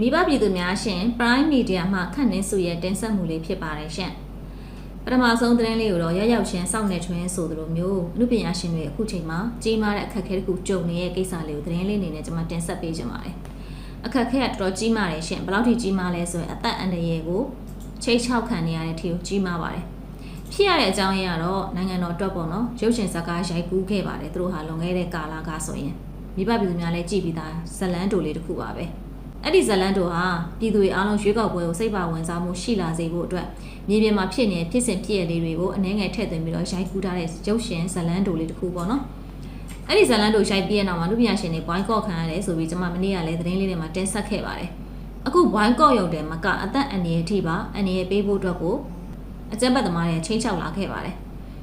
မိဘပြည်သူများရှင် Prime Media မှခန့်နှင်းစုရဲ့တင်ဆက်မှုလေးဖြစ်ပါတယ်ရှင်ပထမဆုံးသတင်းလေးကိုတော့ရောက်ရောက်ချင်းစောင့်နေထွင်းဆိုသလိုမျိုးအမှုပညာရှင်တွေအခုချိန်မှာကြီးမားတဲ့အခက်အခဲတစ်ခုကြုံနေတဲ့ကိစ္စလေးကိုသတင်းလေးအနေနဲ့ကျွန်မတင်ဆက်ပေးချင်ပါတယ်အခက်အခဲကတော်တော်ကြီးမားတယ်ရှင်ဘယ်လောက်ထိကြီးမားလဲဆိုရင်အသက်အန္တရာယ်ကိုချိတ်ချောက်ခံနေရတဲ့အထိကိုကြီးမားပါတယ်ဖြစ်ရတဲ့အကြောင်းရင်းကတော့နိုင်ငံတော်အတွက်ပေါ့နော်ရုပ်ရှင်ဇာတ်ကားရိုက်ကူးခဲ့ပါတယ်သူတို့ဟာလွန်ခဲ့တဲ့ကာလကဆိုရင်မိဘပြည်သူများလည်းကြည်ပြီးသားဇလန်းတိုလေးတစ်ခုပါပဲ အဲ့ဒီဇလန်းတိုဟာပြည်သူတွေအားလုံးရွေးကောက်ပွဲကိုစိတ်ပါဝင်စားမှုရှိလာစေဖို့အတွက်မြေပြင်မှာဖြစ်နေတဲ့ဖြစ်စဉ်ဖြစ်ရလေးတွေကိုအနှဲငယ်ထည့်သွင်းပြီးတော့ရိုက်ကူးထားတဲ့ရုပ်ရှင်ဇလန်းတိုလေးတစ်ခုပေါ့နော်အဲ့ဒီဇလန်းတိုရိုက်ပြီးတဲ့နောက်မှာလူပညာရှင်တွေ boycott ခံရတယ်ဆိုပြီးကျွန်မမနေ့ကလည်းသတင်းလေးတွေမှာတင်ဆက်ခဲ့ပါတယ်အခု boycott ရုံတယ်မကအသက်အန္တရာယ်ထိပါအန္တရာယ်ပေးဖို့အတွက်ကိုအကြမ်းဖက်သမားတွေချင်းချောက်လာခဲ့ပါတယ်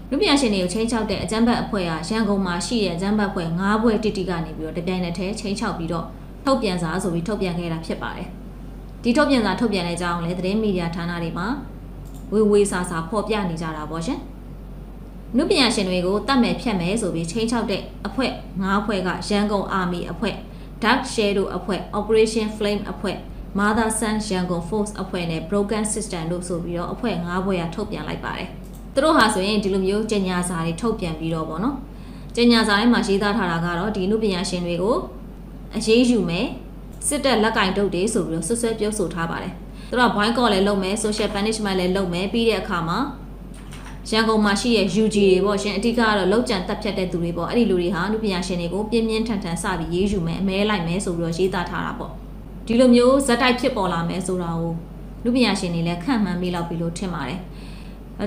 လူပညာရှင်တွေကိုချင်းချောက်တဲ့အကြမ်းဖက်အဖွဲ့ကရန်ကုန်မှာရှိတဲ့အကြမ်းဖက်အဖွဲ့၅ဘွဲတိတိကနေပြီးတော့တပြိုင်နက်တည်းချင်းချောက်ပြီးတော့ ထုတ်ပြန်စာဆိုပြီးထုတ်ပြန်ခဲ့တာဖြစ်ပါတယ်ဒီထုတ်ပြန်စာထုတ်ပြန်တဲ့အကြောင်းလည်းသတင်းမီဒီယာဌာနတွေမှာဝေဝေစာစာဖော်ပြနေကြတာပေါ့ရှင်နုပညာရှင်တွေကိုတတ်မဲ့ဖြတ်မယ်ဆိုပြီးချင်းချောက်တဲ့အဖွဲ့၅အဖွဲ့ကရန်ကုန်အာမီအဖွဲ့ Dark Shadow အဖွဲ့ Operation Flame အဖွဲ့ Mother Sun ရန်ကုန် Force အဖွဲ့နဲ့ Broken System တို့ဆိုပြီးတော့အဖွဲ့၅ဖွဲ့ကထုတ်ပြန်လိုက်ပါတယ်။သူတို့ဟာဆိုရင်ဒီလိုမျိုးကြေညာစာတွေထုတ်ပြန်ပြီးတော့ဗောနော်။ကြေညာစာထဲမှာရေးသားထားတာကတော့ဒီနုပညာရှင်တွေကို အရေးယူမယ်စစ်တပ်လက်ကင်တုတ်တွေဆိုပြီးတော့ဆွဆွဲပြောဆိုထားပါတယ်။သူတို့က boycott လည်းလုပ်မယ် social punishment လည်းလုပ်မယ်ပြီးတဲ့အခါမှာရန်ကုန်မှာရှိတဲ့ UG တွေပေါ့ရှင်အဓိကကတော့လောက်ကျန်တက်ဖြတ်တဲ့သူတွေပေါ့အဲ့ဒီလူတွေဟာနုပညာရှင်တွေကိုပြင်းပြင်းထန်ထန်စပြီးရေးယူမယ်အမဲလိုက်မယ်ဆိုပြီးတော့ရေးသားထားတာပေါ့ဒီလိုမျိုးဇက်တိုက်ဖြစ်ပေါ်လာမယ်ဆိုတာကိုနုပညာရှင်တွေလည်းခန့်မှန်းမိလောက်ပြီလို့ထင်ပါတယ်အဲ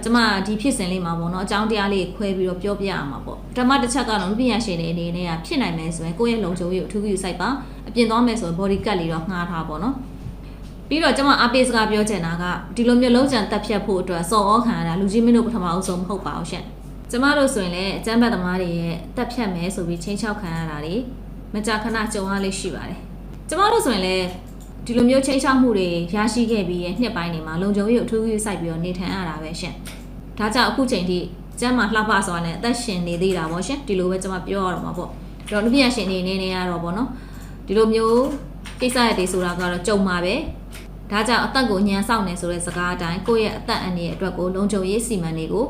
ကျွန်မဒီဖြစ်စဉ်လေးမှာပေါ့နော်အကြောင်းတရားလေးခွဲပြီးတော့ပြောပြရမှာပေါ့ပထမတစ်ချက်ကတော့နုပညာရှင်တွေအနေနဲ့ကဖြစ်နိုင်မယ်ဆိုရင်ကိုယ့်ရဲ့လုံခြုံရေးကိုအထူးဂရုစိုက်ပါအပြင်သွားမယ်ဆိုရင် body card လေးတော့ငှားထားပါတော့ပြီးတော့ကျွန်မအပေးစကားပြောချင်တာကဒီလိုမျိုးလုံးချန်တက်ဖြတ်ဖို့အတွက်စော်ဩခံရတာလူကြီးမင်းတို့ပထမအဆုံးမဟုတ်ပါဘူးရှင့်ကျမတို့ဆိုရင်လည်းအကျမ်းဘတ်သမားတွေရဲ့တက်ဖြတ်မယ်ဆိုပြီးချင်းချောက်ခံရတာတွေမကြာခဏကြုံရလေးရှိပါတယ်ကျမတို့ဆိုရင်လည်း ဒီလိုမျိုးချင်းချောက်မှုတွေရရှိခဲ့ပြီးရဲ့နှစ်ပိုင်းတွေမှာလုံခြုံရေးကိုအထူးကြီးစိုက်ပြီးတော့နေထိုင်ရတာပဲရှင့်ဒါကြောင့်အခုချိန်ထိကျမ်းမှာလှပစွာနဲ့အသက်ရှင်နေသေးတာပေါ့ရှင်ဒီလိုပဲကျမပြောရတော့မှာပေါ့တော့လူပြရှင်နေနေနေရတော့ပေါ့နော်ဒီလိုမျိုးကိစ္စရတွေဆိုတာကတော့ကြုံမှာပဲဒါကြောင့်အသက်ကိုညံဆောင်နေဆိုတဲ့စကားအတိုင်းကိုယ့်ရဲ့အသက်အန္တရာယ်အတွက်ကိုလုံခြုံရေးစီမံတွေကို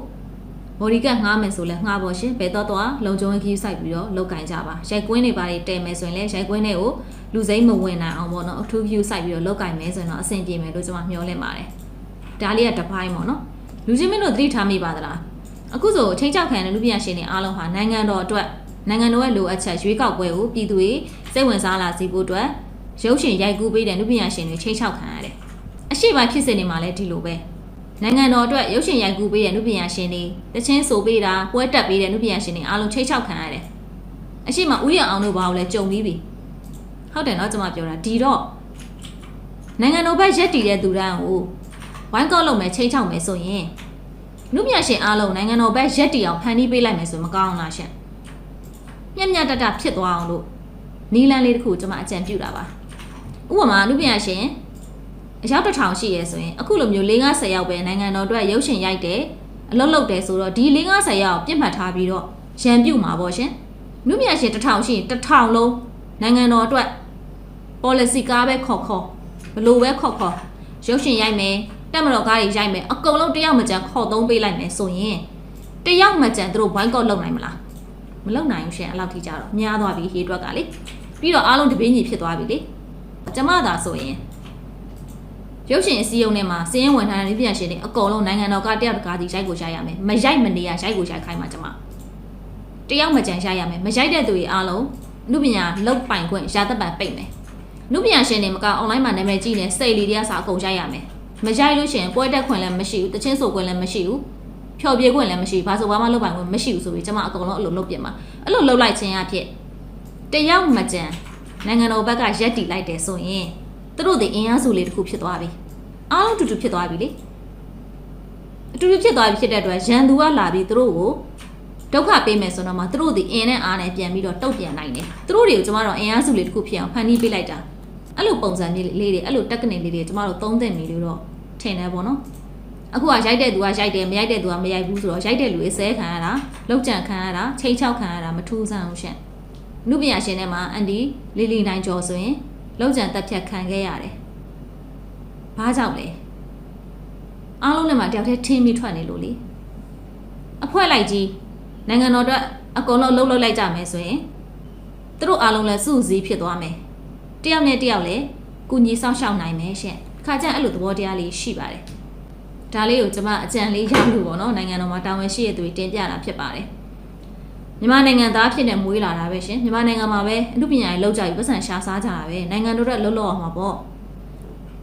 ဘော်ဒီကတ်ငှားမယ်ဆိုလဲငှားဖို့ရှင်ဘယ်တော့တော့လုံခြုံရေးခီးစိုက်ပြီးတော့လောက်ကင်ကြပါရိုက်ကွင်းတွေပါတဲမယ်ဆိုရင်လည်းရိုက်ကွင်းတွေကို လူစိမ့်မဝင်နိုင်အောင်ပေါ့နော်အထူးခီးစိုက်ပြီးတော့လောက်ကင်မယ်ဆိုရင်တော့အဆင်ပြေမယ်လို့ကျွန်မမျှော်လင့်ပါတယ်ဒါလေးကတစ်ပိုင်းပေါ့နော်လူချင်းမင်းတို့သတိထားမိပါသလားအခုဆိုချိန်ချောက်ခံတဲ့လူပညာရှင်တွေအားလုံးဟာနိုင်ငံတော်အတွက်နိုင်ငံတော်ရဲ့လိုအပ်ချက်ရွေးကောက်ပွဲကိုပြည်သူတွေစိတ်ဝင်စားလာစေဖို့အတွက်ရုပ်ရှင်ရိုက်ကူးပေးတဲ့လူပညာရှင်တွေချိန်ချောက်ခံရတယ်အရှိပိုင်းဖြစ်စဉ်တွေမှာလည်းဒီလိုပဲနိုင်ငံတော်အတွက်ရုပ်ရှင်ရိုက်ကူးပေးတဲ့လူပညာရှင်တွေတချင်းဆိုပေးတာပွဲတက်ပေးတဲ့လူပညာရှင်တွေအားလုံးချိန်ချောက်ခံရတယ်အရှိမဥယျာဉ်အောင်တို့ဘာလို့လဲကြုံပြီးပြီ ဟုတ်တယ်နော်ကျွန်မပြောတာဒီတော့နိုင်ငံတော်ဘက်ရက်တည်တဲ့သူတန်းကိုဝိုင်းကောက်လုပ်မယ်ချိန်ချောက်မယ်ဆိုရင်လူပညာရှင်အားလုံးနိုင်ငံတော်ဘက်ရက်တည်အောင်ဖန်တီးပေးလိုက်မယ်ဆိုမကောင်းလားရှင်မျက်မျက်တတဖြစ်သွားအောင်လို့နီလန်းလေးတစ်ခုကျွန်မအကြံပြုတာပါဥပမာလူပညာရှင်အယောက်တစ်ထောင်ရှိရဲဆိုရင်အခုလိုမျိုး၄50ရောက်ပဲနိုင်ငံတော်အတွက်ရုပ်ရှင်ရိုက်တယ်အလုပ်လုပ်တယ်ဆိုတော့ဒီ၄50ရောက်ပြစ်မှတ်ထားပြီးတော့ရန်ပြုတ်မှာပေါ့ရှင်လူပညာရှင်တစ်ထောင်ရှိရင်တစ်ထောင်လုံးနိုင်ငံတော်အတွက် policy ကားပဲခေါ်ခေါ်ဘလို့ပဲခေါ်ခေါ်ရုပ်ရှင်ရိုက်မယ်တက်မတော်ကားတွေရိုက်မယ်အကုန်လုံးတယောက်မကြံခေါ်သုံးပေးလိုက်မယ်ဆိုရင်တယောက်မကြံသူတို့ဘိုင်းကော့လုပ်နိုင်မလားမလုပ်နိုင်ဘူးရှင်အဲ့လောက်ထိကြတော့များသွားပြီဟေးတွက်ကလေပြီးတော့အားလုံးတပင်းကြီးဖြစ်သွားပြီလေကျမသာဆိုရင်ရုပ်ရှင်အစည်းအရုံးထဲမှာစည်ရင်ဝင်ထားတဲ့ပြည်ရှင်တွေအကုန်လုံးနိုင်ငံတော်ကတယောက်တကားစီရိုက်ကိုရိုက်ရမယ်မရိုက်မနေရရိုက်ကိုရိုက်ခိုင်းမှာကျမတယောက်မကြံရိုက်ရမယ်မရိုက်တဲ့သူတွေအားလုံးလူပညာလောက်ပိုင်ခွင့်ရာသက်ပံပိတ်မယ် လူပညာရှင်တွေမကအွန်လိုင်းမှာနာမည်ကြည့်နေစိတ်လီတရားစာအကုန်ရိုက်ရမယ်မရိုက်လို့ရှိရင်ပွဲတက်ခွင့်လည်းမရှိဘူးတချင်းဆိုခွင့်လည်းမရှိဘူးဖြော်ပြေခွင့်လည်းမရှိဘူးဘာဆိုဘာမှလုပ်ပိုင်ခွင့်မရှိဘူးဆိုပြီးကျွန်မအကုန်လုံးအလိုလုပ်ပြင်မှာအဲ့လိုလုပ်လိုက်ခြင်းအဖြစ်တယောက်မကြံနိုင်ငံတော်ဘက်ကရက်တီလိုက်တယ်ဆိုရင်သူတို့တွေအင်အားစုလေးတစ်ခုဖြစ်သွားပြီအားလုံးတူတူဖြစ်သွားပြီလေအတူတူဖြစ်သွားပြီဖြစ်တဲ့အတွက်ရန်သူကလာပြီးသူတို့ကိုဒုက္ခပေးမယ်ဆိုတော့မှသူတို့ဒီအင်းနဲ့အားနဲ့ပြန်ပြီးတော့တုတ်ပြန်နိုင်တယ်သူတို့တွေကိုကျမတို့အင်အားစုလေးတစ်ခုဖြစ်အောင်ဖန်တီးပေးလိုက်တာ အဲ့လိုပုံစံလေးလေးတွေအဲ့လို technique လေးတွေကျမတို့သုံးသင့်ပြီလို့တော့ထင်တယ်ပေါ့နော်အခုကရိုက်တဲ့သူကရိုက်တယ်မရိုက်တဲ့သူကမရိုက်ဘူးဆိုတော့ရိုက်တဲ့လူအစဲခံရတာလောက်ကြံခံရတာချိန်ချောက်ခံရတာမထူးဆန်းဘူးရှင့်နုပညာရှင်ထဲမှာအန်ဒီလီလီနိုင်ကျော်ဆိုရင်လောက်ကြံတက်ဖြတ်ခံခဲ့ရတယ်ဘာကြောင့်လဲအားလုံးနဲ့မှတယောက်တည်းထင်းပြီးထွက်နေလို့လေအဖွဲလိုက်ကြီးနိုင်ငံတော်အတွက်အကုန်လုံးလှုပ်လှုပ်လိုက်ကြမယ်ဆိုရင်သူတို့အားလုံးလည်းစုစည်းဖြစ်သွားမယ် တယောက်နဲ့တယောက်လည်းကုညီဆောင်ရှောက်နိုင်မယ်ရှင့်ခါကျရင်အဲ့လိုသဘောတရားလေးရှိပါတယ်ဒါလေးကိုကျွန်မအကြံလေးရလို့ပေါ့နော်နိုင်ငံတော်မှာတာဝန်ရှိတဲ့သူတွေတင်ပြတာဖြစ်ပါတယ်မြန်မာနိုင်ငံသားဖြစ်နေမွေးလာတာပဲရှင်မြန်မာနိုင်ငံမှာပဲအမှုပညာရေးလောက်ကြပြီးပတ်စံရှာစားကြတာပဲနိုင်ငံတော်အတွက်လှုပ်လှုပ်အောင်မှာပေါ့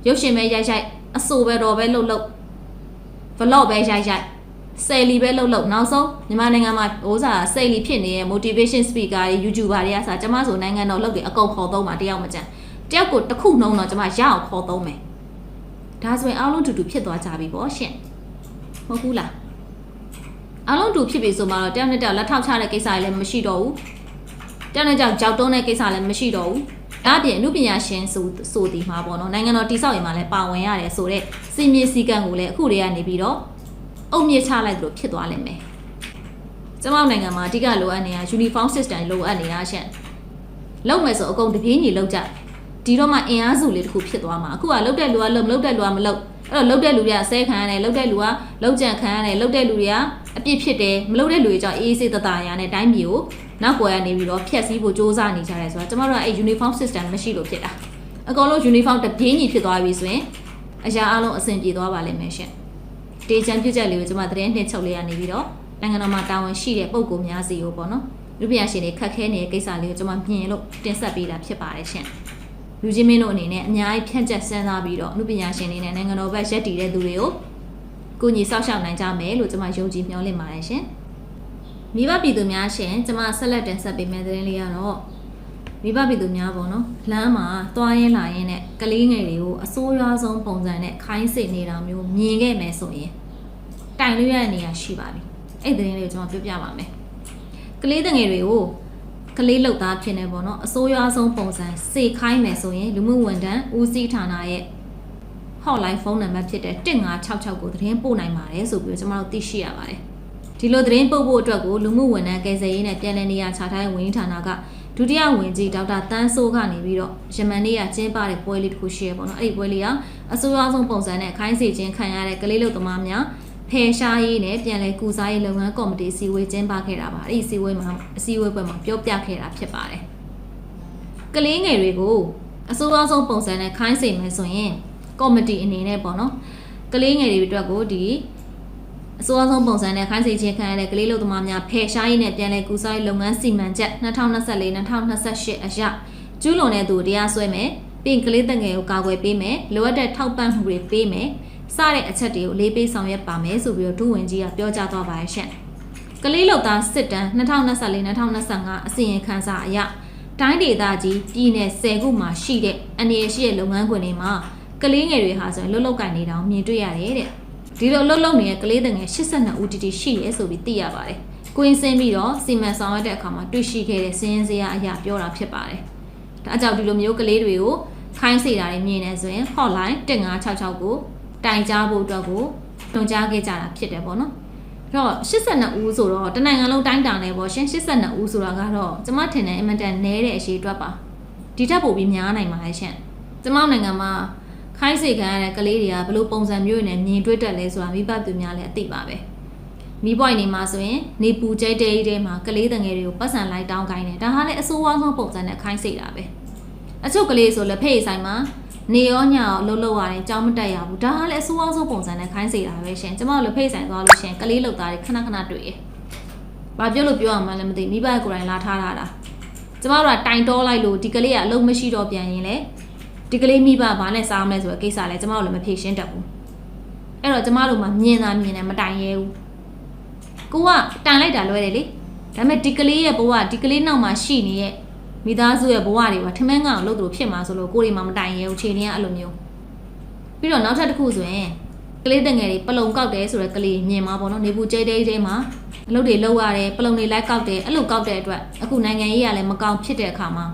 ရုပ်ရှင်ပဲရိုက်ရိုက်အဆိုပဲတော်ပဲလှုပ်လှုပ် vlog ပဲရိုက်ရိုက် ဆယ်လီပဲလှုပ်လှုပ်နောက်ဆုံးမြန်မာနိုင်ငံမှာဟိုးစားဆယ်လီဖြစ်နေတဲ့ motivation speaker တွေ YouTuber တွေကစားကျမဆိုနိုင်ငံတော်လုပ်တွေအကုန်ခေါ်သုံးပါတယောက်မကြံတယောက်ကိုတစ်ခုနှုံးတော့ကျမရအောင်ခေါ်သုံးမယ်ဒါဆိုရင်အားလုံးတူတူဖြစ်သွားကြပြီပေါ့ရှင်မဟုတ်ဘူးလားအားလုံးတူဖြစ်ပြီဆိုမှတော့တယောက်နဲ့တယောက်လက်ထောက်ချတဲ့ကိစ္စတွေလည်းမရှိတော့ဘူးတယောက်နဲ့တယောက်ကြောက်တုံးတဲ့ကိစ္စလည်းမရှိတော့ဘူးဒါအပြင်အမှုပညာရှင်ဆိုဆိုဒီမှာပေါ့နော်နိုင်ငံတော်တိဆောက်ရေးမှာလည်းပါဝင်ရတယ်ဆိုတော့စီမီစီကံကိုလည်းအခုတည်းကနေပြီးတော့ အုံမြင့်ချလိုက်သလိုဖြစ်သွားလိမ့်မယ်ကျမတို့နိုင်ငံမှာအဓိကလိုအပ်နေတာ uniform system လိုအပ်နေတာရှင့်လုံးမယ်ဆိုအကုန်တပြေးညီလောက်ကြဒီတော့မှအင်အားစုလေးတစ်ခုဖြစ်သွားမှာအခုကလုတ်တဲ့လူကလုတ်မလုတ်တဲ့လူကမလုတ်အဲ့တော့လုတ်တဲ့လူတွေကဆဲခံရတယ်လုတ်တဲ့လူကလုတ်ကြံခံရတယ်လုတ်တဲ့လူတွေကအပြစ်ဖြစ်တယ်မလုတ်တဲ့လူတွေကြောင့်အေးအေးဆေးတသားရနဲ့တိုင်းပြည်ကိုနောက်ကွယ်ကနေပြီးတော့ဖျက်ဆီးဖို့စ조사နေကြတယ်ဆိုတော့ကျမတို့ကအဲ့ uniform system မရှိလို့ဖြစ်တာအကုန်လုံး uniform တပြေးညီဖြစ်သွားပြီဆိုရင်အရာအလုံးအဆင်ပြေသွားပါလိမ့်မယ်ရှင် တေချန်ပြည့်ချက်လေးကိုကျမသတင်းနှစ်ချုပ်လေးရနေပြီးတော့နိုင်ငံတော်မှာတာဝန်ရှိတဲ့ပုံကိုများစီကိုပေါ့နော်လူပညာရှင်တွေခက်ခဲနေတဲ့ကိစ္စလေးကိုကျမမြင်လို့တင်ဆက်ပေးတာဖြစ်ပါတယ်ရှင်လူချင်းမင်းတို့အနေနဲ့အများကြီးဖြန့်ကျက်စဉ်းစားပြီးတော့လူပညာရှင်တွေနဲ့နိုင်ငံတော်ဘက်ရက်တည်တဲ့သူတွေကိုကိုညီဆောက်ရှောက်နိုင်ကြမယ်လို့ကျမယုံကြည်မျှော်လင့်ပါတယ်ရှင်မိဘပြည်သူများရှင်ကျမဆက်လက်တင်ဆက်ပေးမယ့်သတင်းလေးကတော့မိဘပြည်သူများပေါ့နော်လမ်းမှာသွားရင်းလာရင်းနဲ့ကလေးငယ်တွေကိုအစိုးရဆုံးပုံစံနဲ့ခိုင်းစေနေတာမျိုးမြင်ခဲ့မယ်ဆိုရင် တိုင်လို့ရတဲ့နေရာရှိပါပြီအဲ့ဒီသတင်းလေးကိုကျွန်တော်ပြောပြပါမယ်ကလေးငယ်တွေကိုကလေးလောက်သားဖြစ်နေပေါ့နော်အစိုးရဆုံးပုံစံစေခိုင်းမယ်ဆိုရင်လူမှုဝန်ထမ်းဦးစီးဌာနရဲ့ hotline ဖုန်းနံပါတ်ဖြစ်တဲ့1566ကိုသတင်းပို့နိုင်ပါတယ်ဆိုပြီးတော့ကျွန်တော်တို့သိရှိရပါတယ်ဒီလိုသတင်းပို့ဖို့အတွက်ကိုလူမှုဝန်ထမ်းကယ်ဆယ်ရေးနဲ့ပြည်내နေရာခြားထားတဲ့ဝန်ကြီးဌာနကဒုတိယဝန်ကြီးဒေါက်တာတန်းစိုးကနေပြီးတော့ယမန်နေ့ကကျင်းပတဲ့ပွဲလေးတစ်ခုရှိရပေါ့နော်အဲ့ဒီပွဲလေးကအစိုးရဆုံးပုံစံနဲ့ခိုင်းစေခြင်းခံရတဲ့ကလေးလူသမားများ ဖယ်ရှားရေးနဲ့ပြန်လည်ကုစားရေးလုပ်ငန်းကော်မတီစီဝေးကျင်းပခဲ့တာပါအဲ့ဒီစီဝေးမှာအစည်းအဝေးပွဲမှာပြောပြခဲ့တာဖြစ်ပါတယ်ကလေးငယ်တွေကိုအစိုးရဆုံးပုံစံနဲ့ခိုင်းစေမယ်ဆိုရင်ကော်မတီအနေနဲ့ပေါ့နော်ကလေးငယ်တွေအတွက်ကိုဒီအစိုးရဆုံးပုံစံနဲ့ခိုင်းစေခြင်းခံရတဲ့ကလေးလူသမားများဖယ်ရှားရေးနဲ့ပြန်လည်ကူစားရေးလုပ်ငန်းစီမံချက်2024-2028အရကျူးလွန်တဲ့သူတရားစွဲမယ်ပြင်ကလေးတငယ်ကိုကာကွယ်ပေးမယ်လိုအပ်တဲ့ထောက်ပံ့မှုတွေပေးမယ် စတဲ့အချက်တွေကိုလေးပေးဆောင်ရွက်ပါမယ်ဆိုပြီးတော့ဒုဝန်ကြီးကပြောကြားသွားပါတယ်ရှင့်ကလေးလူသားစစ်တမ်း2024-2025အစီရင်ခံစာအရတိုင်းဒေသကြီးပြည်နယ်10ခုမှာရှိတဲ့အနေရရှိတဲ့လုပ်ငန်းခွင်တွေမှာကလေးငယ်တွေဟာဆိုရင်လှုပ်လှုပ်ကန်နေတာကိုမြင်တွေ့ရတယ်တဲ့ဒီလိုလှုပ်လှုပ်နေတဲ့ကလေးငယ်82ဦးတီတီရှိရဲဆိုပြီးသိရပါတယ်ကွင်းစင်းပြီးတော့စီမံဆောင်ရွက်တဲ့အခါမှာတွေ့ရှိခဲ့တဲ့စင်းရင်းစရာအရာပြောတာဖြစ်ပါတယ်ဒါကြောင့်ဒီလိုမျိုးကလေးတွေကိုခိုင်းစေတာတွေမြင်နေဆိုရင် hotline 1566ကို တိုင်ကြားဖို့အတွက်ကိုတွန်ကြားခဲ့ကြတာဖြစ်တယ်ပေါ့နော်အဲ့တော့82ဦးဆိုတော့တနိုင်ငံလုံးတိုင်းတာနေပေါ့ရှင်82ဦးဆိုတာကတော့ကျမထင်တယ်အင်မတန်နည်းတဲ့အရှိအတွက်ပါဒီထက်ပိုပြီးများနိုင်ပါလေရှင်ကျမနိုင်ငံမှာခိုင်းစေခံရတဲ့ကလေးတွေကဘလို့ပုံစံမျိုးနဲ့မြင်တွေ့တတ်လဲဆိုတာမိဘသူများလည်းအသိပါပဲမိပွိုင်နေမှာဆိုရင်နေပူကျဲတဲကြီးတဲမှာကလေးတငယ်တွေကိုပတ်စံလိုက်တောင်းခိုင်းတယ်ဒါဟာလည်းအဆိုးဝါးဆုံးပုံစံနဲ့ခိုင်းစေတာပဲအချုပ်ကလေးဆိုလက်ဖက်ရည်ဆိုင်မှာ နေရောညရောလှုပ်လှုပ်ရတယ်ကြောင်းမတက်ရဘူးဒါကလည်းအဆိုးအောင်ဆုံးပုံစံနဲ့ခိုင်းစေတာပဲရှင်ကျမတို့လက်ဖိတ်ဆိုင်သွားလို့ရှင်ကလေးလှုပ်သားတွေခဏခဏတွေ့ရဘာပြောလို့ပြောရမှန်းလည်းမသိမိဘကိုယ်တိုင်လာထားတာတာကျမတို့ကတိုင်တောလိုက်လို့ဒီကလေးကအလုံးမရှိတော့ပြန်ရင်လေဒီကလေးမိဘဘာနဲ့စားမလဲဆိုတဲ့ကိစ္စလဲကျမတို့လည်းမဖြေရှင်းတတ်ဘူးအဲ့တော့ကျမတို့မှမြင်တာမြင်တယ်မတိုင်ရဲဘူးကိုကတိုင်လိုက်တာလွဲတယ်လေဒါပေမဲ့ဒီကလေးရဲ့ဘဝဒီကလေးနောက်မှာရှိနေတဲ့ မိသားစုရဲ့ဘဝတွေပါထမင်းကောင်လုပ်သူဖြစ်မှာဆိုလို့ကိုယ်တွေမှမတိုင်ရဲဘူးခြေနေကအဲ့လိုမျိုးပြီးတော့နောက်ထပ်တစ်ခုဆိုရင်ကလေးတငယ်တွေပလုံကောက်တယ်ဆိုတော့ကလေးမြင်မှာပေါ့နော်နေပူကျဲတဲတဲမှာအလုပ်တွေလုပ်ရတယ်ပလုံတွေလိုက်ကောက်တယ်အဲ့လိုကောက်တဲ့အတွက်အခုနိုင်ငံရေးကလည်းမကောင်းဖြစ်တဲ့အခါမှာ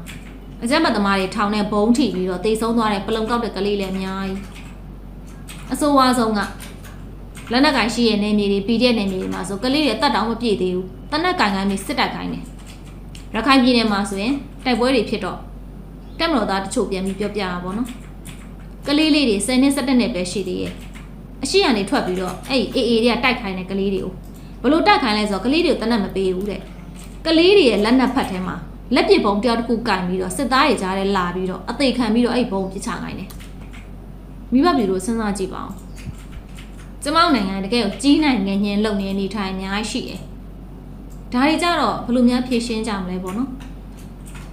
အကြမ်းဖက်သမားတွေထောင်နဲ့ဘုံထိပြီးတော့တေဆုံးသွားတဲ့ပလုံကောက်တဲ့ကလေးလည်းအများကြီးအဆိုးဝါးဆုံးကလက်နက်ကင်ရှိရဲ့နေမြေတွေပြီးတဲ့နေမြေတွေမှာဆိုကလေးတွေတတ်တောင်မပြည့်သေးဘူးတနက်ကင်ကိုင်းပြီးစစ်တက်ကိုင်းတယ် ရခိုင်ပြည်နယ်မှာဆိုရင်တိုက်ပွဲတွေဖြစ်တော့တက်မတော်သားတချို့ပြန်ပြီးပြောပြတာပေါ့နော်ကလေးလေးတွေ10နှစ်17နှစ်ပဲရှိသေးရဲ့အရှိကနေထွက်ပြီးတော့အဲ့အေအေတွေကတိုက်ခိုင်းတဲ့ကလေးတွေကိုဘလို့တိုက်ခိုင်းလဲဆိုတော့ကလေးတွေကိုတနက်မပေးဘူးတဲ့ကလေးတွေရဲ့လက်နက်ဖက်ထဲမှာလက်ပစ်ပုံတယောက်တစ်ခုကင်ပြီးတော့စစ်သားတွေကြားထဲလာပြီးတော့အသေးခံပြီးတော့အဲ့ဘုံပစ်ချခိုင်းတယ်မိဘပြည်တို့စဉ်းစားကြည့်ပါဦးကျမတို့နိုင်ငံတကယ်ကိုကြီးနိုင်ငယ်ညင်လုံနေနေထိုင်အများကြီးရှိတယ် ဒါတွေကြတော့ဘယ်လိုများဖြေရှင်းကြမလဲပေါ့နော်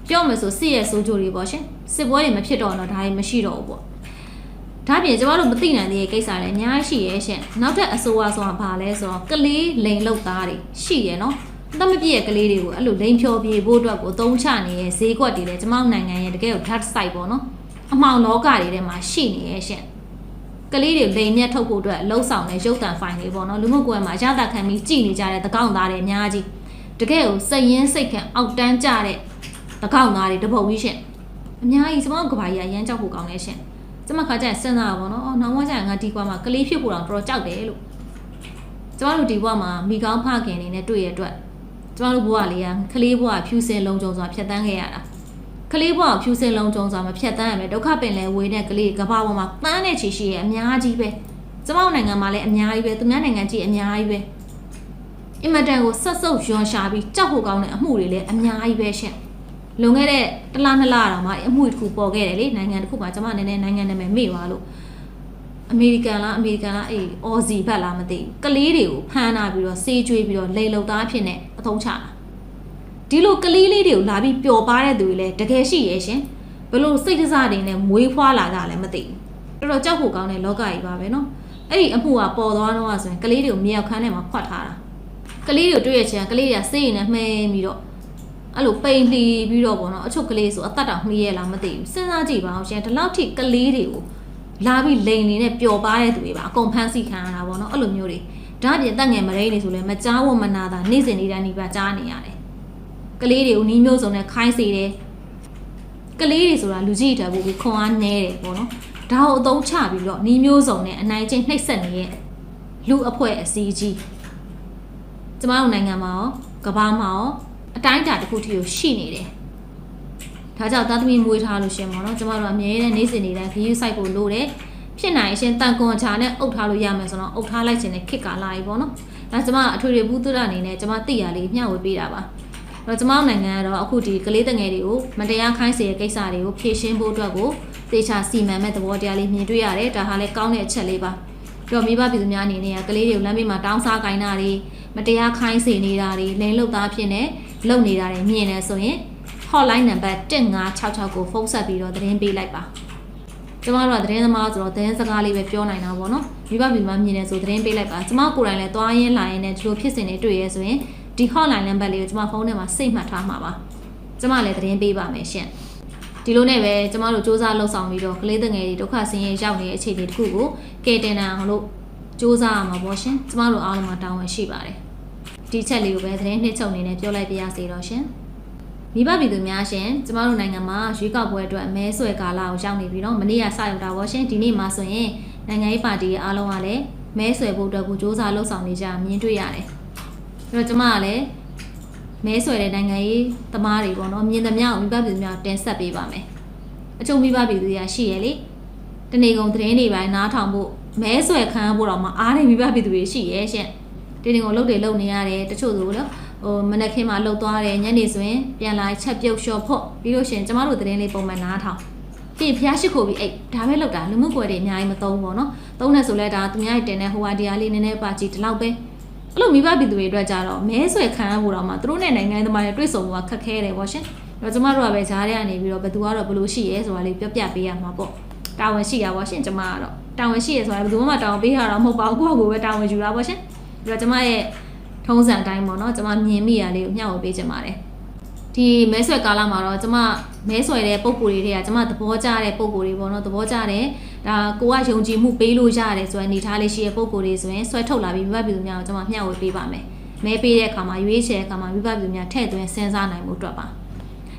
ပြောမယ်ဆိုစစ်ရဲ့စိုးကြိုတွေပေါ့ရှင်စစ်ပွဲတွေမဖြစ်တော့တော့ဒါတွေမရှိတော့ဘူးပေါ့ဒါပြင်ကျမတို့မသိနိုင်သေးတဲ့ကိစ္စလည်းအများကြီးရှိရဲ့ရှင်နောက်ထပ်အဆိုးအဆိုးကဘာလဲဆိုတော့ကလေးလိန်လောက်သားတွေရှိရဲ့နော်တမပြည့်ရဲ့ကလေးတွေကိုအဲ့လိုလိန်ဖြောပြေဖို့အတွက်ကိုသုံးချနေတဲ့ဈေးကွက်တွေလည်းကျမတို့နိုင်ငံရဲ့တကယ်ကို dark side ပေါ့နော်အမှောင်လောကတွေထဲမှာရှိနေရဲ့ရှင်ကလေးတွေလိန်မြတ်ထုတ်ဖို့အတွက်လှုပ်ဆောင်တဲ့ရုပ်တံဖိုင်တွေပေါ့နော်လူမှုကွယ်မှာအရသာခံပြီးကြည်နေကြတဲ့တကောင့်သားတွေအများကြီး တကယ်ကိုစိတ်ရင်းစိတ်ခံအောက်တန်းကြတဲ့တကောက်သားတွေတပုတ်ကြီးရှင်အများကြီးကျမတို့ကဘာကြီးကရမ်းကြောက်ဖို့ကောင်းနေရှင်ကျမခါကျရင်စဉ်းစားတာပေါ့နော်အော်နောက်မှကျရင်ငါဒီကွာမှာကလေးဖြစ်ဖို့တော့တော်တော်ကြောက်တယ်လို့ကျမတို့ဒီဘဝမှာမိကောင်းဖခင်နေနဲ့တွေ့ရတဲ့အတွက်ကျမတို့ဘဝလေးကကလေးဘဝဖြူစင်လုံးကြုံစွာဖြတ်တန်းခဲ့ရတာကလေးဘဝဖြူစင်လုံးကြုံစွာမဖြတ်တန်းရမယ်ဒုက္ခပင်လဲဝေတဲ့ကလေးကဘာပေါ်မှာပန်းတဲ့ချီရှိရအများကြီးပဲကျမတို့နိုင်ငံမှာလည်းအများကြီးပဲသူများနိုင်ငံကြီးအများကြီးပဲ အင်မတန်ကိုဆက်ဆုပ်ရွံရှာပြီးကြောက်ဖို့ကောင်းတဲ့အမှုတွေလည်းအများကြီးပဲရှင့်လွန်ခဲ့တဲ့တလားနှစ်လတောင်မှအမှုတစ်ခုပေါ်ခဲ့တယ်လေနိုင်ငံတစ်ခုမှာကျွန်မနည်းနည်းနိုင်ငံနာမည်မေ့ပါလို့အမေရိကန်လားအမေရိကန်လားအေးအော်စီဘက်လားမသိဘူးကလေးတွေကိုဖမ်းလာပြီးတော့ဆေးကျွေးပြီးတော့လိန်လုံသားဖြစ်နေအသုံးချတာဒီလိုကလေးလေးတွေကိုလာပြီးပျော်ပါတဲ့သူတွေလည်းတကယ်ရှိရဲ့ရှင်ဘလို့စိတ်ဒစတွေနဲ့မွေးဖွားလာတာလည်းမသိဘူးတော်တော်ကြောက်ဖို့ကောင်းတဲ့လောကကြီးပါပဲနော်အဲ့ဒီအမှုကပေါ်သွားတော့ဆိုရင်ကလေးတွေကိုမြေရောက်ခန်းထဲမှာဖွက်ထားတာ ကလေးတွေကိုတွေ့ရချင်ကလေးတွေကစိတ်ရည်နဲ့မှဲပြီးတော့အဲ့လိုပိန်လှီပြီးတော့ပေါ့နော်အချုပ်ကလေးဆိုအသက်တောင်မှီးရလားမသိဘူးစဉ်းစားကြည့်ပါအောင်ရှင်ဒီလောက်ထိကလေးတွေကိုလာပြီးလိန်နေနဲ့ပျော်ပါတဲ့သူတွေပါအကုန်ဖမ်းဆီးခံရတာပေါ့နော်အဲ့လိုမျိုးတွေဒါအပြင်တက်ငယ်မရိနေဆိုလဲမကြားဝမနာတာနေ့စဉ်နေ့တိုင်းနေပါကြားနေရတယ်ကလေးတွေကိုနီးမျိုးစုံနဲ့ခိုင်းစေတယ်ကလေးတွေဆိုတာလူကြီးတက်ဖို့ခွန်အားနည်းတယ်ပေါ့နော်ဒါကိုအသုံးချပြီးတော့နီးမျိုးစုံနဲ့အနိုင်ကျင့်နှိပ်စက်နေတဲ့လူအဖွဲ့အစည်းကြီး ကျမတို့နိုင်ငံမှာရောကမ္ဘာမှာရောအတိုင်းအတာတစ်ခုထိကိုရှိနေတယ်။ဒါကြောင့်သားသမီးမွေးထားလို့ရှင်ပေါ့နော်။ကျမတို့အမြဲတမ်းနေ့စဉ်နေ့တိုင်းခရီးဆိုင်ဖို့လိုတယ်။ဖြစ်နိုင်ရှင်တန်ကွန်ချာနဲ့အုပ်ထားလို့ရမယ်ဆိုတော့အုပ်ထားလိုက်ခြင်းနဲ့ခစ်ကာလာပြီပေါ့နော်။ဒါကျမအထွေထွေဘူးသွရအနေနဲ့ကျမသိရလေးမျှဝေပေးတာပါ။အဲ့တော့ကျမနိုင်ငံကတော့အခုဒီကလေးတငယ်တွေကိုမတရားခိုင်းစေတဲ့ကိစ္စတွေကိုဖြေရှင်းဖို့အတွက်ကိုသေချာစီမံမဲ့သဘောတရားလေးမြင်တွေ့ရတယ်။ဒါဟာလည်းကောင်းတဲ့အချက်လေးပါ။ ပြီးတော့မိဘပြည်သူများအနေနဲ့ကကလေးတွေကိုလမ်းမေးမှာတောင်းစားခိုင်းတာတွေမတရားခိုင်းစေနေတာတွေလိန်လုတ်သားဖြစ်နေလုပ်နေတာတွေမြင်နေဆိုရင် hotline number 1566ကိုဖုန်းဆက်ပြီးတော့သတင်းပေးလိုက်ပါကျမတို့ကသတင်းသမားဆိုတော့သတင်းစကားလေးပဲပြောနိုင်တာပေါ့နော်မိဘပြည်မှာမြင်နေဆိုသတင်းပေးလိုက်ပါကျမကိုယ်တိုင်လည်းသွားရင်းလာရင်းနဲ့ဒီလိုဖြစ်စဉ်တွေတွေ့ရဲဆိုရင်ဒီ hotline number လေးကိုကျမဖုန်းထဲမှာစိတ်မှတ်ထားမှာပါကျမလည်းသတင်းပေးပါမယ်ရှင် ဒီလိုနဲ့ပဲကျမတို့စူးစမ်းလှုပ်ဆောင်ပြီးတော့ကလေးတငယ်တွေဒုက္ခဆင်းရဲရောက်နေတဲ့အခြေအနေတစ်ခုကိုကယ်တင်နိုင်အောင်လို့စူးစမ်းရမှာပေါ့ရှင်ကျမတို့အားလုံးမှာတာဝန်ရှိပါတယ်ဒီချက်လေးကိုပဲသတင်းနှစ်ချုပ်အနေနဲ့ပြောလိုက်ပြရစီတော့ရှင်မိဘပြည်သူများရှင်ကျမတို့နိုင်ငံမှာရွေးကောက်ပွဲအတွက်မဲဆွယ်ကာလကိုရောက်နေပြီးတော့မနေ့ကစရောက်တာပေါ့ရှင်ဒီနေ့မှာဆိုရင်နိုင်ငံရေးပါတီရဲ့အားလုံးကလည်းမဲဆွယ်ဖို့အတွက်ကိုစ조사လှုပ်ဆောင်နေကြမြင်တွေ့ရတယ်အဲ့တော့ကျမကလည်း မဲဆွယ်တဲ့နိုင်ငံရေးသမားတွေပေါ့နော်မြင်သမျှကိုမိဘပြည်သူများတင်ဆက်ပေးပါမယ်အချို့မိဘပြည်သူတွေကရှိရလေတနေကုန်သတင်းတွေပိုင်းနားထောင်ဖို့မဲဆွယ်ခံရဖို့တော့မအားနေမိဘပြည်သူတွေရှိရဲ့ရှင်ဒီနေကုန်လှုပ်တယ်လှုပ်နေရတယ်တချို့ဆိုလို့ဟိုမနက်ခင်းမှာလှုပ်သွားတယ်ညနေဆိုရင်ပြန်လာချက်ပြုတ်လျှော်ဖို့ပြီးလို့ရှိရင်ကျမတို့သတင်းလေးပုံမှန်နားထောင်ပြီးဖျားရှိခိုးပြီးအိတ်ဒါပဲလောက်တာလူမှုကွယ်တွေအများကြီးမသုံးဘူးပေါ့နော်သုံးနေဆိုလဲဒါသူများတင်တဲ့ဟိုဟာတရားလေးနည်းနည်းပါကြည့်ဒီလောက်ပဲ အဲ့လိုမိဘပြည်သူတွေအတွက်ကြတော့မဲဆွဲခံရဖို့တော့မှသူတို့နဲ့နိုင်ငံသမားတွေတွေ့ဆုံဖို့ကခက်ခဲတယ်ပေါ့ရှင်အဲ့တော့ကျမတို့ကပဲဈားထဲကနေပြီးတော့ဘယ်သူကတော့ဘယ်လိုရှိရဲဆိုတာလေးပြောပြပေးရမှာပေါ့တာဝန်ရှိရပါရှင်ကျမကတော့တာဝန်ရှိရဆိုတာဘယ်သူမှတာဝန်ပေးရတာမဟုတ်ပါဘူးကိုယ့်ကိုယ်ပဲတာဝန်ယူတာပေါ့ရှင်ပြီးတော့ကျမရဲ့ထုံးစံအတိုင်းပေါ့နော်ကျမမြင်မိရလေးကိုမျှဝေပေးချင်ပါတယ်ဒီမဲဆွဲကာလမှာတော့ကျမမဲဆွဲတဲ့ပုံကိုယ်တွေကကျမသဘောကျတဲ့ပုံကိုယ်တွေပေါ့နော်သဘောကျတဲ့ ဒါကိုကယုံကြည်မှုပေးလို့ရတယ်ဆိုရင်အနေထားလေးရှိတဲ့ပုံကိုယ်တွေဆိုရင်ဆွဲထုတ်လာပြီးမိဘပြည်သူများကိုကျမမျှဝေပေးပါမယ်မဲပေးတဲ့အခါမှာရွေးချယ်တဲ့အခါမှာမိဘပြည်သူများထည့်သွင်းစဉ်းစားနိုင်မှုအတွက်ပါ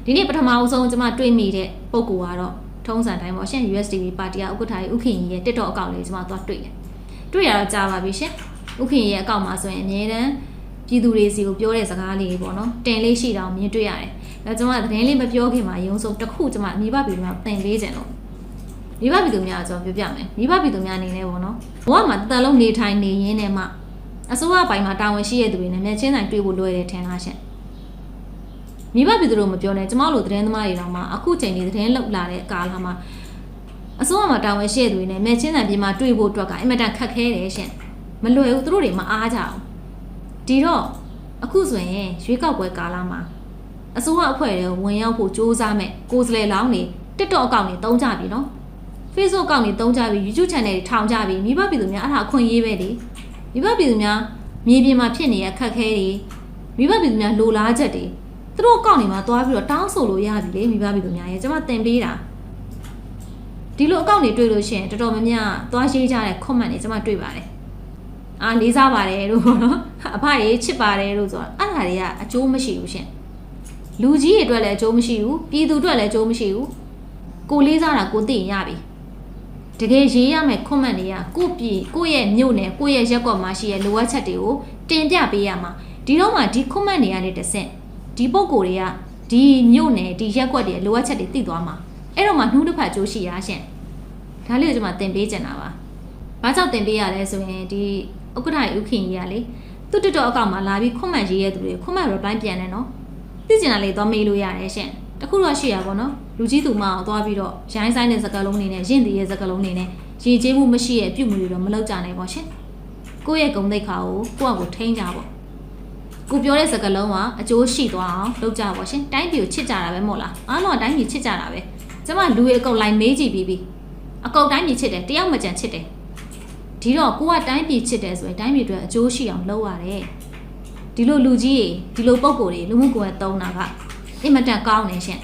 ဒီနေ့ပထမအဆုံးကျမတွေ့မိတဲ့ပုံကိုယ်ကတော့ထုံးစံတိုင်းပေါ့ရှင် USDP ပါတီကဥက္ကဋ္ဌကြီးဥခင်ကြီးရဲ့ TikTok အကောင့်လေးကျမသွားတွေ့တယ်တွေ့ရတော့ကြားပါပြီရှင်ဥခင်ရဲ့အကောင့်မှာဆိုရင်အမြဲတမ်းပြည်သူတွေစီကိုပြောတဲ့စကားလေးပေါ့နော်တင်လေးရှိတောင်မြင်တွေ့ရတယ်။ဒါကျွန်မသတင်းလေးမပြောခင်မှာရုံဆုံးတစ်ခုကျွန်မမိဘပြည်မှာသင်ပေးခြင်းလို့ မိဘပြည်သူများကျွန်တော်ပြောပြမယ်မိဘပြည်သူများအနေနဲ့ပေါ့နော်ဘဝမှာတစ်သက်လုံးနေထိုင်နေရင်းနဲ့မှအစိုးရဘိုင်းမှာတာဝန်ရှိတဲ့သူတွေနဲ့မျက်ချင်းဆိုင်တွေ့ဖို့လွယ်တယ်ထင်လားရှင်မိဘပြည်သူတို့မပြောနဲ့ကျမတို့သတင်းသမားတွေတော့မှအခုချိန်ဒီသတင်းလောက်လာတဲ့ကာလမှာအစိုးရမှာတာဝန်ရှိတဲ့သူတွေနဲ့မျက်ချင်းဆိုင်ပြင်မှာတွေ့ဖို့အတွက်ကအင်မတန်ခက်ခဲတယ်ရှင်မလွယ်ဘူးသူတို့တွေမအားကြဘူးဒီတော့အခုဆိုရင်ရွေးကောက်ပွဲကာလမှာအစိုးရအဖွဲ့တွေဝင်ရောက်ဖို့စ조사မဲ့ကိုယ်စလဲလောင်းနေ TikTok အကောင့်တွေတုံးကြပြီနော် Facebook အကောင့်တွေတုံးကြပြီ YouTube channel တွေထောင်ကြပြီမိဘပြည်သူများအဲ့ဒါအခွင့်အရေးပဲလေမိဘပြည်သူများမြေပြင်မှာဖြစ်နေတဲ့အခက်အခဲတွေမိဘပြည်သူများလိုလားချက်တွေသူတို့အကောင့်တွေမှာတွားပြီးတော့တောင်းဆိုလို့ရပြီလေမိဘပြည်သူများရဲ့ကျွန်မတင်ပေးတာဒီလိုအကောင့်တွေတွေ့လို့ရှိရင်တော်တော်များများတွားရေးကြတဲ့ comment တွေကျွန်မတွေ့ပါတယ်အာလေးစားပါတယ်လို့ပေါ့နော်အဖရေချစ်ပါတယ်လို့ဆိုတော့အဲ့ဒါတွေကအကျိုးမရှိဘူးရှင်လူကြီးတွေအတွက်လည်းအကျိုးမရှိဘူးပြည်သူအတွက်လည်းအကျိုးမရှိဘူးကိုလေးစားတာကိုသိရင်ရပြီ တကယ်ရေးရမယ် comment တွေကကိုယ့်ပြည်ကိုယ့်ရဲ့မြို့နယ်ကိုယ့်ရဲ့ရက်ကွက်မှာရှိတဲ့လိုအပ်ချက်တွေကိုတင်ပြပေးရမှာဒီတော့မှဒီ comment တွေကနေတစ်ဆင့်ဒီပုံကိုယ်တွေကဒီမြို့နယ်ဒီရက်ကွက်တွေလိုအပ်ချက်တွေသိသွားမှာအဲ့တော့မှနှူးတစ်ဖက်ကြိုးရှိရရှင့်ဒါလေးကိုကျွန်မတင်ပေးချင်တာပါဘာကြောင့်တင်ပေးရလဲဆိုရင်ဒီဥက္ကဋ္ဌဥခင်ကြီးကလေသူ့တက်တော့အကောင့်မှာလာပြီး comment ရေးရတဲ့သူတွေ comment reply ပြန်တယ်နော်သိကျင်တာလေးသွားမေးလို့ရတယ်ရှင် တခုတော့ရှိရပါတော့လူကြီးသူမအောင်သွားပြီးတော့ရိုင်းဆိုင်တဲ့စကားလုံးတွေနဲ့ရင့်တည်ရဲ့စကားလုံးတွေနဲ့ရည်ကျေးမှုမရှိရဲ့အပြုတ်မှုတွေတော့မလောက်ကြနိုင်ပါရှင်ကိုယ့်ရဲ့ဂုံတိတ်ခါကိုကိုယ့်အကိုထိန်းကြပါကိုပြောတဲ့စကားလုံးကအကျိုးရှိသွားအောင်လုပ်ကြပါရှင်တိုင်းပြည်ကိုချစ်ကြတာပဲမို့လားအားလုံးကတိုင်းပြည်ချစ်ကြတာပဲကျမလူရဲ့အကုတ်လိုက်မေးကြည့်ပြီးပြီအကုတ်တိုင်းပြည်ချစ်တယ်တယောက်မကြံချစ်တယ်ဒီတော့ကိုကတိုင်းပြည်ချစ်တယ်ဆိုရင်တိုင်းပြည်အတွက်အကျိုးရှိအောင်လုပ်ရတယ်ဒီလိုလူကြီးတွေဒီလိုပုံကိုယ်တွေလူမှုကွန်ရက်တုံးတာက အင်မတန်ကောင်းနေရှင်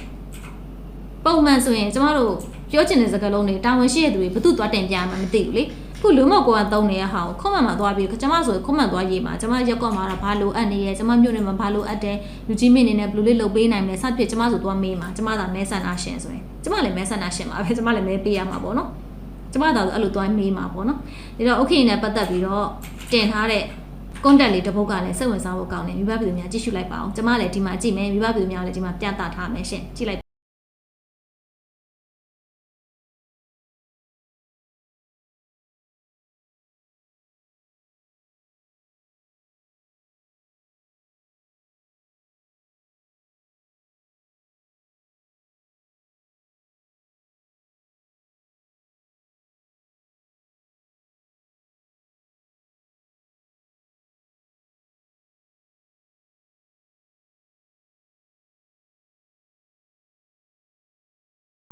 ပုံမှန်ဆိုရင်ကျမတို့ပြောချင်တဲ့စကားလုံးတွေတာဝန်ရှိတဲ့သူတွေဘသူသွားတင်ပြမှမသိဘူးလေခုလူမှုကွန်ရက်တုံးနေတဲ့ဟာကိုခွန်မှန်မှာသွားပြီးကျမဆိုခွန်မှန်သွားရေးမှာကျမရက်ကွက်မှာတော့ဘာလိုအပ်နေရဲ့ကျမမြို့နယ်မှာဘာလိုအပ်တယ်လူကြီးမင်းနေနဲ့ဘယ်လိုလေးလုပ်ပေးနိုင်မလဲစသဖြင့်ကျမဆိုသွားမေးမှာကျမသာမဲဆန္ဒရှင်ဆိုရင်ကျမလည်းမဲဆန္ဒရှင်ပါပဲကျမလည်းမဲပေးရမှာပေါ့နော်ကျမသာဆိုအဲ့လိုသွားမေးမှာပေါ့နော်ဒါတော့ okay နဲ့ပတ်သက်ပြီးတော့တင်ထားတဲ့ content လေးတစ်ပုဒ်ကလည်းစိတ်ဝင်စားဖို့ကောင်းတယ်မိဘပြည်သူများကြည့်ရှုလိုက်ပါအောင်ကျမလည်းဒီမှာကြည့်မယ်မိဘပြည်သူများလည်းဒီမှာပြသထားမယ်ရှင်ကြည့်လိုက်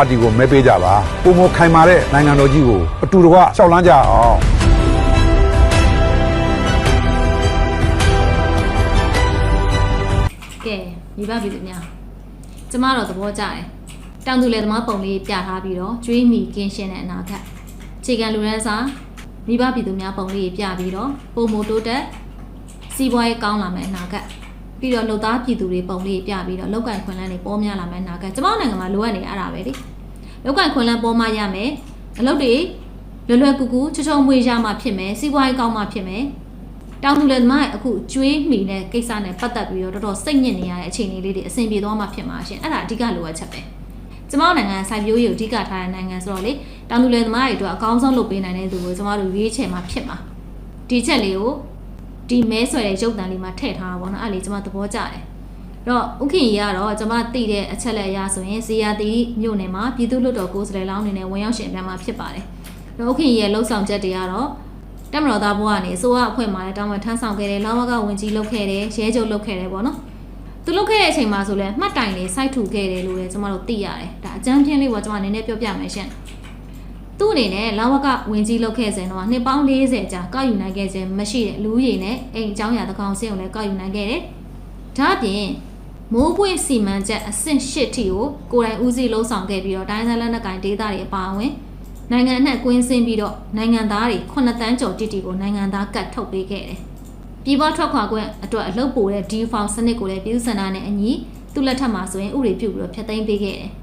ပါတီကိုမဲပေးကြပါပုံမခိုင်မာတဲ့နိုင်ငံတော်ကြီးကိုအတူတကွရှောက်လန်းကြအောင်ကဲမိဘပြည်သူများကျမတော့သဘောကျတယ်တောင်သူလယ်သမားပုံလေးပြထားပြီးတော့ကျွေးမိကင်းရှင်းတဲ့အနာဂတ်ခြေကံလူရန်စာမိဘပြည်သူများပုံလေးပြပြီးတော့ပုံမိုတိုးတက်စီးပွားရေးကောင်းလာမယ့်အနာဂတ် ပြီးတော့လူသားပြည်သူတွေပုံလေးပြပြီးတော့လောက်ကင်ခွင်လန်းတွေပေါ်များလာမယ့်အနာဂတ်ကျမတို့နိုင်ငံမှာလိုအပ်နေအဲ့ဒါပဲလေလောက်ကင်ခွင်လန်းပေါ်မှရမယ်အလုပ်တွေလွယ်လွယ်ကူကူချောချောမွေးရမှဖြစ်မယ်စီးပွားရေးကောင်းမှဖြစ်မယ်တောင်သူလည်းသမားရဲ့အခုကျွေးမိတဲ့ကိစ္စနဲ့ပတ်သက်ပြီးတော့တော်တော်စိတ်ညစ်နေရတဲ့အခြေအနေလေးတွေအဆင်ပြေသွားမှဖြစ်မှာရှင်အဲ့ဒါအဓိကလိုအပ်ချက်ပဲကျမတို့နိုင်ငံစိုက်ပျိုးရေးကိုအဓိကထားတဲ့နိုင်ငံဆိုတော့လေတောင်သူလည်းသမားတွေအတွက်အကောင်းဆုံးလုပ်ပေးနိုင်တဲ့သူကိုကျမတို့ရွေးချယ်မှာဖြစ်မှာဒီချက်လေးကို ဒီမဲဆွဲတဲ့ရုပ်တံလေးမှာထည့်ထားတာပေါ့နော်အဲ့လေကျမသဘောကျတယ်တော့ဥခင်ကြီးကတော့ကျမသိတဲ့အချက်လက်အရဆိုရင်ဇေယျတီမြို့နယ်မှာပြည်သူ့လွှတ်တော်ကိုယ်စားလှယ်လောင်းအနေနဲ့ဝင်ရောက်ရှင်ပြန်မှာဖြစ်ပါတယ်။တော့ဥခင်ကြီးရဲ့လှုပ်ဆောင်ချက်တွေကတော့တက်မတော်သားဘွားကနေစိုးရအဖွဲ့မှာလည်းတောင်းပန်ထမ်းဆောင်ခဲ့တယ်လောင်းဝကဝင်ကြီးလုပ်ခဲ့တယ်ရဲချုပ်လုပ်ခဲ့တယ်ပေါ့နော်သူလုပ်ခဲ့တဲ့အချိန်မှာဆိုလဲမှတ်တိုင်လေးစိုက်ထူခဲ့တယ်လို့လည်းကျွန်တော်တို့သိရတယ်ဒါအကြမ်းဖျင်းလေးကကျွန်မနည်းနည်းပြောပြမယ်ရှင် သူ့အနေနဲ့လောင်းဝကဝင်ကြီးလုပ်ခဲ့စဉ်တော့နှစ်ပေါင်း40ကြာကောက်ယူနိုင်ခဲ့ခြင်းမရှိတဲ့လူကြီးနဲ့အိမ်အကြောင်းအရာတစ်ကောင်စင်းကိုလည်းကောက်ယူနိုင်ခဲ့တယ်ဒါအပြင်မိုးပွင့်စီမံချက်အဆင့်၈ထိကိုကိုယ်တိုင်ဦးစီးလှုံ့ဆော်ခဲ့ပြီးတော့တိုင်းဇာလက်နက်ကင်ဒေသတွေအပါအဝင်နိုင်ငံအနှံ့ကွင်းဆင်းပြီးတော့နိုင်ငံသားတွေ9တန်းကျော်တိတိကိုနိုင်ငံသားကတ်ထုတ်ပေးခဲ့တယ်။ပြည်ပထွက်ခွာခွင့်အတွက်အလုပ်ပိုတဲ့ default စနစ်ကိုလည်းပြည်သူ့စန္ဒာနဲ့အညီသူ့လက်ထက်မှာဆိုရင်ဥပဒေပြုပြီးတော့ဖျက်သိမ်းပေးခဲ့တယ်။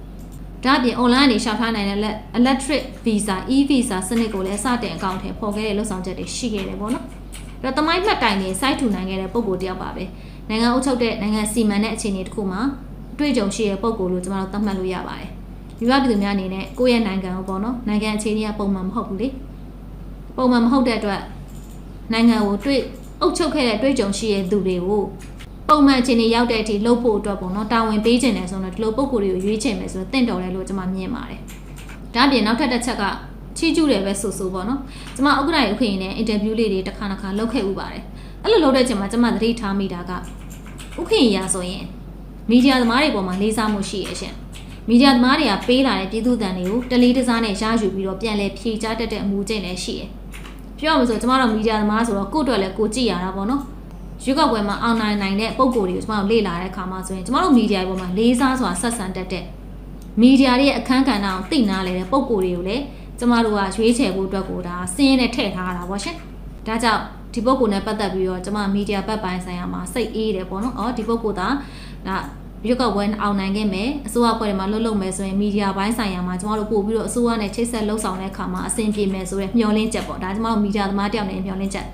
ဒါ့အပြင် online နေရှောက်ထားနိုင်တဲ့ electric visa e-visa စနစ်ကိုလည်းစတင်အကောင့်ထဲပေါ်ခဲ့တဲ့လှုပ်ဆောင်ချက်တွေရှိခဲ့တယ်ပေါ့နော်။ဒါတမိုင်းမှတ်တိုင်နေစိုက်ထူနိုင်ခဲ့တဲ့ပုံကိုယ်တယောက်ပါပဲ။နိုင်ငံအုပ်ချုပ်တဲ့နိုင်ငံစီမံတဲ့အခြေအနေတစ်ခုမှာအတွေ့အကြုံရှိတဲ့ပုံကိုယ်လို့ကျွန်တော်တို့သတ်မှတ်လို့ရပါတယ်။မိဘပြည်သူများအနေနဲ့ကိုယ့်ရဲ့နိုင်ငံကိုပေါ့နော်နိုင်ငံအခြေအနေကပုံမှန်မဟုတ်ဘူးလေပုံမှန်မဟုတ်တဲ့အတွက်နိုင်ငံကိုတွေ့အုပ်ချုပ်ခဲ့တဲ့တွေ့ကြုံရှိတဲ့သူတွေကို ပုံမှန်အခြေအနေရောက်တဲ့အထိလှုပ်ဖို့အတွက်ပေါ့နော်တာဝန်ပေးခြင်းတယ်ဆိုတော့ဒီလိုပုံကိုယ်တွေကိုရွေးချယ်မယ်ဆိုတော့တင့်တော်တယ်လို့ကျွန်မမြင်ပါတယ်ဒါအပြင်နောက်ထပ်တစ်ချက်ကချီးကျူးတယ်ပဲဆိုဆိုပေါ့နော်ကျွန်မဥက္ကဋ္ဌရေဥက္ကဋ္ဌနဲ့အင်တာဗျူးလေးတွေတစ်ခါတစ်ခါလုပ်ခဲ့ဥပါတယ်အဲ့လိုလုပ်တဲ့ချိန်မှာကျွန်မသတိထားမိတာကဥက္ကဋ္ဌရာဆိုရင်မီဒီယာသမားတွေပေါ်မှာလေးစားမှုရှိရဲ့ရှင်မီဒီယာသမားတွေကပေးလာတဲ့ပြည်သူ့တန်တွေကိုတလေးတစားနဲ့ရယူပြီးတော့ပြန်လဲဖြေချတတ်တဲ့အမှုကျင့်လည်းရှိရဲ့ပြောရမလို့ကျမတို့မီဒီယာသမားဆိုတော့ကိုယ့်အတွက်လည်းကိုကြည့်ရတာပေါ့နော် ရွေးကောက်ပွဲမှာအောင်နိုင်နိုင်တဲ့ပုံကိုယ်တွေကိုကျမတို့လေ့လာတဲ့အခါမှာဆိုရင်ကျမတို့မီဒီယာပေါ်မှာလေးစားစွာဆက်ဆံတတ်တဲ့မီဒီယာရဲ့အခန်းကဏ္ဍကိုသိနာလေတဲ့ပုံကိုယ်တွေကိုလည်းကျမတို့ကရွေးချယ်ဖို့အတွက်ကိုဒါစင်းရဲနဲ့ထည့်ထားတာပေါ့ရှင်ဒါကြောင့်ဒီပုဂ္ဂိုလ်နဲ့ပတ်သက်ပြီးတော့ကျမမီဒီယာဘက်ပိုင်းဆိုင်ရာမှာစိတ်အေးတယ်ပေါ့နော်။အော်ဒီပုဂ္ဂိုလ်ဒါဒါရွက်ကောက်ပွဲအောင်နိုင်ခဲ့မယ်အစိုးရအဖွဲ့တွေမှာလှုပ်လှုပ်မယ်ဆိုရင်မီဒီယာပိုင်းဆိုင်ရာမှာကျမတို့ပို့ပြီးတော့အစိုးရနဲ့ချိတ်ဆက်လှုပ်ဆောင်တဲ့အခါမှာအဆင်ပြေမယ်ဆိုတဲ့မျှော်လင့်ချက်ပေါ့ဒါကျမတို့မီဒီယာသမားတယောက်နဲ့မျှော်လင့်ချက်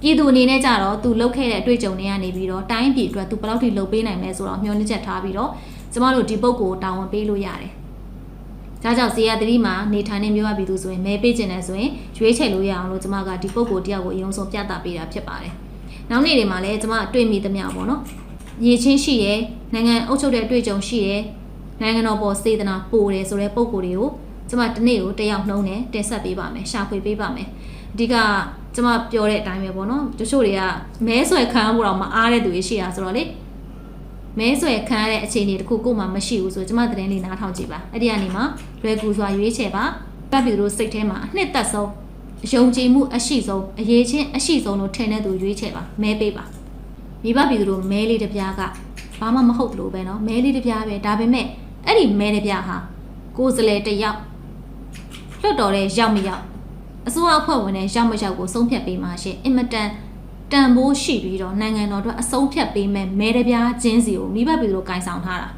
ပြည်သူအနေနဲ့ကြတော့သူလှုပ်ခဲ့တဲ့အတွေ့အကြုံတွေကနေပြီးတော့တိုင်းပြည်အတွက်သူဘယ်လောက်ထိလှုပ်ပေးနိုင်မလဲဆိုတော့မျှော်လင့်ချက်ထားပြီးတော့ကျမတို့ဒီပုဂ္ဂိုလ်တာဝန်ပေးလို့ရတယ်ဒါကြောင့်ဇေယျသတိမှာနေထိုင်နေမျိုးရပြည်သူဆိုရင်မဲပေးခြင်းနဲ့ဆိုရင်ရွေးချယ်လို့ရအောင်လို့ကျမကဒီပုဂ္ဂိုလ်တယောက်ကိုအယုံဆုံးပြသပေးတာဖြစ်ပါတယ်။နောက်နေ့တွေမှာလည်းကျမတွေ့မိသမျှပေါ့နော်။ရည်ချင်းရှိရဲနိုင်ငံအုပ်ချုပ်တဲ့အတွေ့အကြုံရှိရဲနိုင်ငံတော်ပေါ်စေတနာပိုတယ်ဆိုတဲ့ပုဂ္ဂိုလ်တွေကိုကျမတစ်နေ့ကိုတစ်ယောက်နှုံးနဲ့တင်ဆက်ပေးပါမယ်ရှာဖွေပေးပါမယ်။ အဓိကကျမပြောတဲ့အတိုင်းပဲပေါ့နော်။တချို့တွေကမဲဆွဲခံရဖို့တော့မအားတဲ့သူတွေရှိတာဆိုတော့လေမဲဆွဲခံရတဲ့အခြေအနေတခုကိုမှမရှိဘူးဆိုကျမသတင်းလေးနားထောင်ကြည့်ပါအဲ့ဒီကနေမှလွယ်ကူစွာရွေးချယ်ပါတပ်ပြည်သူတို့စိတ်ထဲမှာအနှစ်သက်ဆုံးအယုံကြည်မှုအရှိဆုံးအရေးချင်းအရှိဆုံးလို့ထင်တဲ့သူရွေးချယ်ပါမဲပေးပါမိဘပြည်သူတို့မဲလေးတစ်ပြားကဘာမှမဟုတ်လို့ပဲเนาะမဲလေးတစ်ပြားပဲဒါပေမဲ့အဲ့ဒီမဲတစ်ပြားဟာကိုယ်စလဲတစ်ယောက်လွတ်တော်တဲ့ရောက်မရောက် အစိုးရအဖွဲ့ဝင်တဲ့ရောက်မရောက်ကိုဆုံးဖြတ်ပေးမှာရှင်အင်မတန်တန်ဖိုးရှိပြီးတော့နိုင်ငံတော်အတွက်အဆုံးဖြတ်ပေးမဲ့မဲတစ်ပြားချင်းစီကိုမိဘပြည်သူတို့ကင်ဆောင်ထားတာ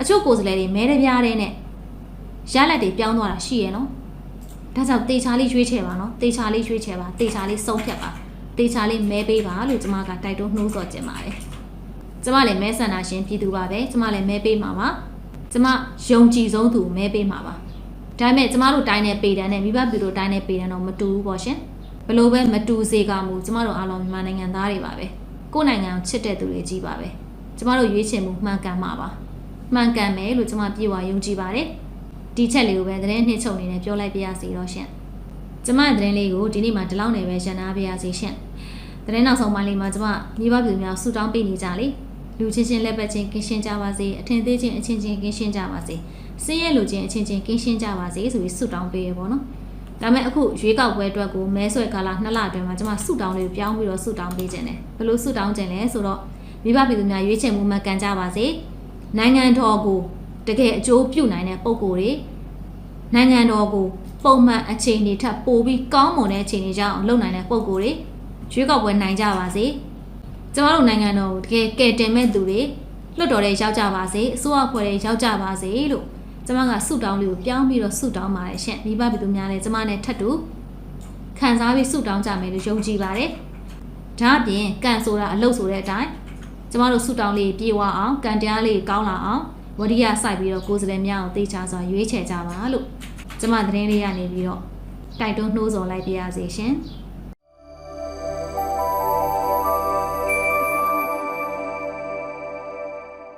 အချို့ကိုယ်စလဲတွေမဲတစ်ပြားတဲ့နဲ့ရလက်တွေပြောင်းသွားတာရှိရဲ့နော်ဒါကြောင့်တေချာလေးရွေးချယ်ပါနော်တေချာလေးရွေးချယ်ပါတေချာလေးဆုံးဖြတ်ပါတေချာလေးမဲပေးပါလို့ကျမကတိုက်တွန်းနှိုးဆော်ချင်ပါတယ်ကျမလည်းမဲဆန္ဒရှင်ပြည်သူပါပဲကျမလည်းမဲပေးမှာပါကျမယုံကြည်ဆုံးသူမဲပေးမှာပါ ဒါပေမဲ့ကျမတို့တိုင်းနဲ့ပေတန်းနဲ့မိဘပြည်သူတိုင်းနဲ့ပေတန်းတော့မတူဘူးပေါ့ရှင်ဘလို့ပဲမတူစေကမူကျမတို့အားလုံးမြန်မာနိုင်ငံသားတွေပါပဲကိုယ့်နိုင်ငံကိုချစ်တဲ့သူတွေကြီးပါပဲကျမတို့ရွေးချယ်မှုမှန်ကန်မှာပါမှန်ကန်မယ်လို့ကျမပြေဝယုံကြည်ပါတယ်ဒီချက်လေးကိုပဲသတင်းနှစ်ချုပ်အနေနဲ့ပြောလိုက်ပါရစေတော့ရှင်ကျမသတင်းလေးကိုဒီနေ့မှဒီလောက်နေပဲရန်နာပါရစေရှင်သတင်းနောက်ဆုံးပိုင်းလေးမှာကျမမိဘပြည်သူများဆူတောင်းပေးနေကြလေလူချင်းချင်းလက်ပတ်ချင်းကင်းရှင်းကြပါစေအထင်သေးချင်းအချင်းချင်းကင်းရှင်းကြပါစေ စင်းရဲလူချင်းအချင်းချင်းကင်းရှင်းကြပါစေဆိုပြီးဆူတောင်းပေးရပေါ့နော်ဒါမဲ့အခုရွေးကောက်ပွဲအတွက်ကိုမဲဆွဲကာလနှစ်လအတွင်းမှာကျွန်မဆူတောင်းလေးကိုပြောင်းပြီးတော့ဆူတောင်းပေးခြင်းတယ်ဘယ်လိုဆူတောင်းခြင်းလဲဆိုတော့မိဘပြည်သူများရွေးချယ်မှုမှကန်ကြပါစေနိုင်ငံတော်ကိုတကယ်အကျိုးပြုနိုင်တဲ့ပုံကိုယ်တွေနိုင်ငံတော်ကိုပုံမှန်အခြေအနေထပ်ပိုပြီးကောင်းမွန်တဲ့အခြေအနေကြောင့်လုပ်နိုင်တဲ့ပုံကိုယ်တွေရွေးကောက်ပွဲနိုင်ကြပါစေကျမတို့နိုင်ငံတော်ကိုတကယ်ကယ်တင်မဲ့သူတွေလွတ်တော်တွေရောက်ကြပါစေအစိုးရအဖွဲ့တွေရောက်ကြပါစေလို့ ကျမကဆုတောင်းလေးကိုပြောင်းပြီးတော့ဆုတောင်းပါတယ်ရှင်မိဘပြည်သူများလည်းကျမနဲ့ထပ်တူခံစားပြီးဆုတောင်းကြမယ်လို့ယုံကြည်ပါတယ်ဒါအပြင်ကန်ဆိုတာအလုပ်ဆိုတဲ့အတိုင်းကျမတို့ဆုတောင်းလေးပြေဝအောင်ကန်တရားလေးကောင်းလာအောင်ဝရိယစိုက်ပြီးတော့ကိုယ်စလဲများအောင်တေချာစွာရွေးချယ်ကြပါလို့ကျမသတင်းလေးရနေပြီးတော့တိုက်တွန်းနှိုးဆော်လိုက်ပါရစေရှင်။